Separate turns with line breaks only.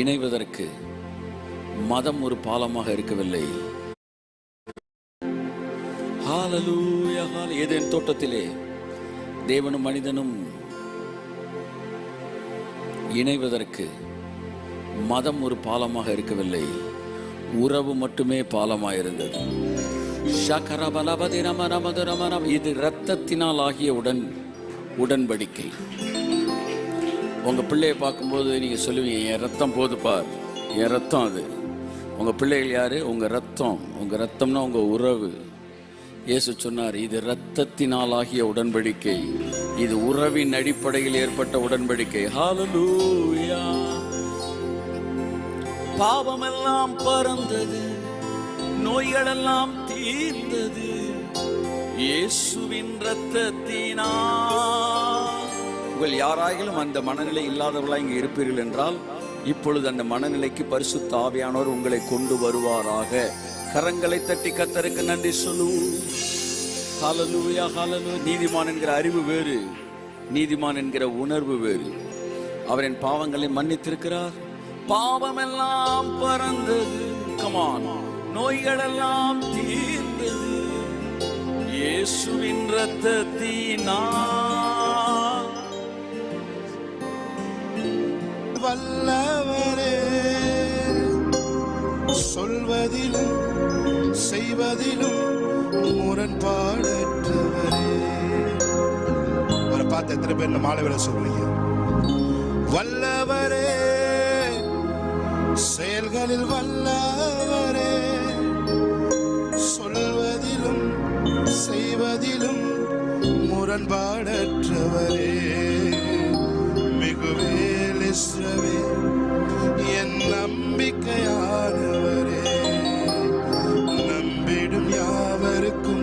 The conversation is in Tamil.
இணைவதற்கு மதம் ஒரு பாலமாக இருக்கவில்லை. ஏதேன் தோட்டத்திலே தேவனும் மனிதனும் இணைவதற்கு மதம் ஒரு பாலமாக இருக்கவில்லை. உறவு மட்டுமே பாலமாக இருந்தது இது இரத்தத்தினால் ஆகிய உடன் உடன்படிக்கை. உங்கள் பிள்ளையை பார்க்கும்போது நீங்கள் சொல்லுவீங்க என் ரத்தம் போது பார். என் ரத்தம் அது. உங்கள் பிள்ளைகள் யார்? உங்கள் ரத்தம். உங்கள் ரத்தம்னா உங்கள் உறவு. இயேசு சொன்னார் இது இரத்தத்தினாலாகிய உடன்படிக்கை. இது உறவின் அடிப்படையில் ஏற்பட்ட உடன்படிக்கை. ஹalleluya பாவமெல்லாம் பறந்தது. நோய்களெல்லாம் தீர்ந்தது. இயேசுவின் ரத்தத்தினால். உங்கள் யாராயிலும் அந்த மனநிலை இல்லாதவர்களாக இங்கே இருப்பீர்கள் என்றால் இப்பொழுது அந்த மனநிலைக்கு பரிசுத்த ஆவியானவர் உங்களை கொண்டு வருவாராக. கரங்களை தட்டி கத்தருக்கு நன்றி சொல்லுவோம் நீதிமான் என்கிற அறிவு வேறு. நீதிமான் என்கிற உணர்வு வேறு. அவரின் பாவங்களை மன்னித்திருக்கிறார். பாவமெல்லாம் பறந்தது கமான் நோய்களெல்லாம் தீர்ந்தது இயேசுவின் ரத்தத்தினால்
வல்லவரே. சொல்வதிலும் செய்வதிலும் முரண்பாடற்றவரே. அவரை பார்த்து எத்தனை பேர் இந்த மாலை சொல்லுவீங்க? வல்லவரே செயல்களில் வல்லவரே. சொல்வதிலும் செய்வதிலும் முரண்பாடற்றவரே. மிகவும் இஸ்ரவே என் நம்பிக்கையானவரே. நம்பிடும் யாவருக்கும்